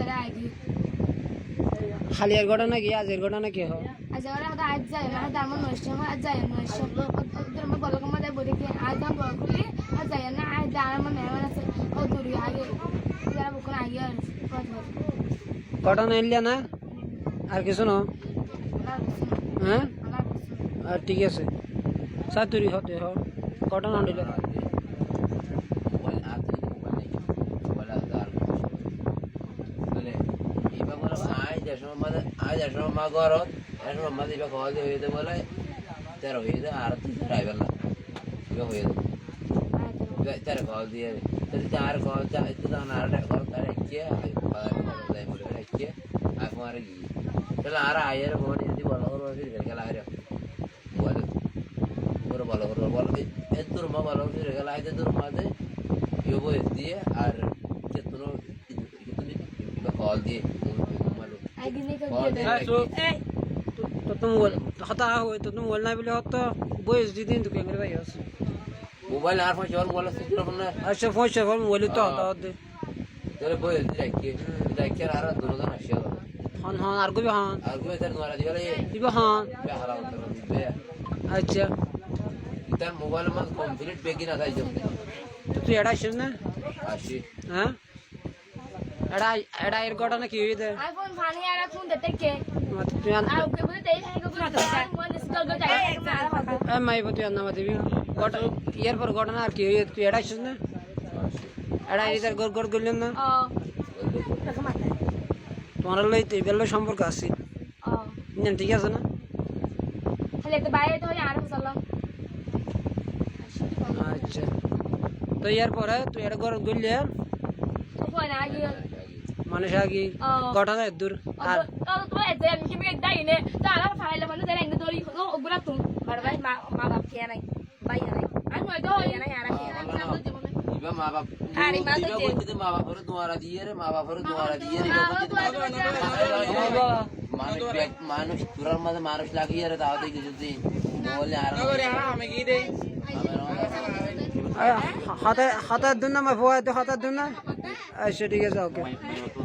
দিয়া আইগি খালিয়ার ঘটনা কি আজের ঘটনা কি হয় আজ ওরা আজ যায় আমার নষ্ট হয় আজ যায় নষ্ট ওদের আমার বলক মধ্যে বলে কি আজ আমি বল করি আজ যায় না আজ যায় আমার মেহমান আছে ও দূরে আগে যারা বুকুন আগে আর ঘটনা এলিয়া না? আর কিছু না। হ্যাঁ? আর ঠিক আছে। সাতুরি হতে হ। আর যে সময় মানে আই মা ঘরত এ মা দিবা খাওয়া দিয়ে হইতে বলে? তেরো আর ড্রাইভার না। ইবা হয়ে তেরো খাওয়া দিয়ে যদি চা একটু দাম আর ঘর তার একে একে আর গিয়ে তাহলে আর আয়ের বোন যদি বলো করব গেলে আর বলে করে ভালো করে বলো এর তোর মা তোর মাঝে ইয়ে দিয়ে আর তোর কল দিয়ে তো তুমি বল হতা হই তো তুমি বল না বলে হতো বয়স দিদিন কেমন ভাই আছে মোবাইল আর ফোন চল সুতরা ফোন না আচ্ছা পয়সা ফোন বলি তো হতা হতে তোরে বই রাখি রাখি আর দুজন আসিয়া হন হন আর কবি হন আর কই তার মারা দিবালে দিবা হন বে হারা উত্তর দিবে আচ্ছা তার মোবাইল মত কমপ্লিট বেগি না তাই জন্য তো তুই এটা আসিস না আসি হ্যাঁ এটা এটা এর ঘটনা কি হইতে আইফোন ফানি আর ফোন দে টেকে তুই আর ওকে বলে দেই হাই গো না মন স্কল গো যাই এ মাই তুই আন নামা দিবি ইয়ার পর ঘটনা আর কি তুই এটা আসিস না? এটা এটার গড় গড় গড়লেন না? তোমার লইতে বেলো সম্পর্ক আছে। ঠিক আছে না? আচ্ছা। তো ইয়ার পরে তুই এটা গড় গড়লে মানুষ আগে ঘটনা দূর। আর তো তো এতে আমি কি বিয়ে দাই নে তো আর ফাইলে মানে দেন এনে দড়ি ও ওগুলা তুম বারবার মা মা বাপ কে নাই ভাই নাই আমি হয়তো হই নাই আর কে নাই আমি জীবনে ইবা মা বাপ আরে মা তো ইবা যে- কইতে মা বাপের দুয়ারা দিয়ে রে মা বাপের দুয়ারা দিয়ে রে মানুষ ব্যাগ- মানুষ পুরার মাঝে মানুষ লাগিয়ে রে তাও দেখি যদি বলে আর হাতে হাতের দুন না মা ফোয়া তো হাতের দুন না আচ্ছা ঠিক আছে ওকে নতুন